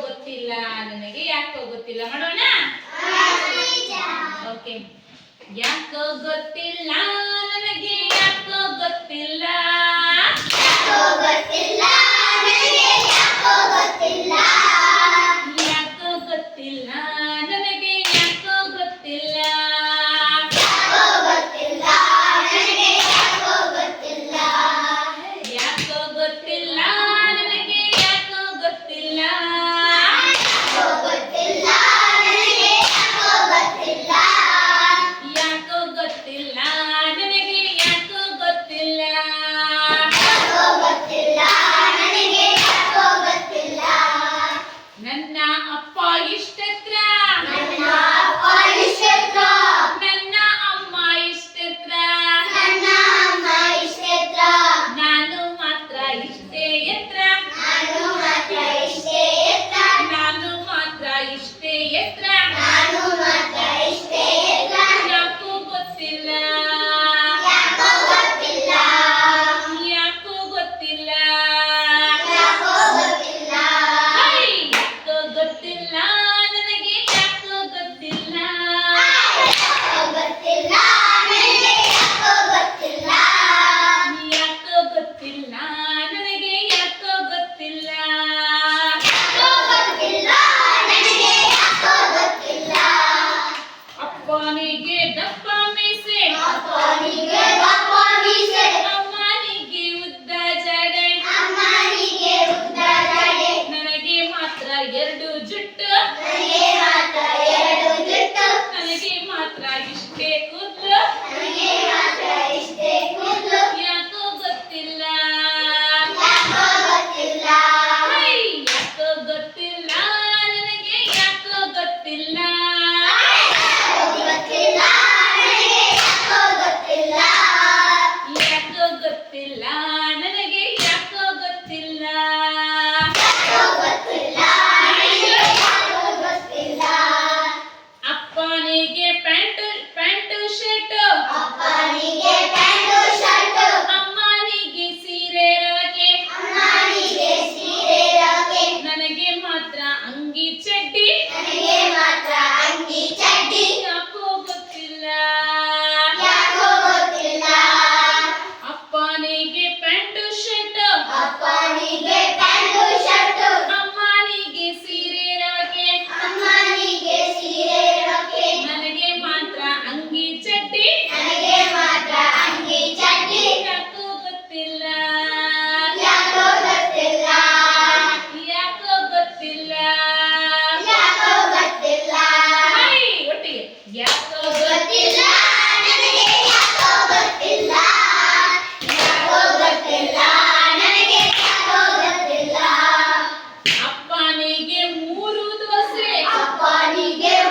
ಗೊತ್ತಿಲ್ಲ ನನಗೆ ಯಾಕೋ ಗೊತ್ತಿಲ್ಲ ಮಾಡೋಣ? ಓಕೆ ಯಾಕೋ ಗೊತ್ತಿಲ್ಲ ನನಗೆ ಇಷ್ಟೇ ಎತ್ರ சுட்டு ಅಪ್ಪನಿಗೆ ಮೂರು ದೋಸೆ. ಅಪ್ಪನಿಗೆ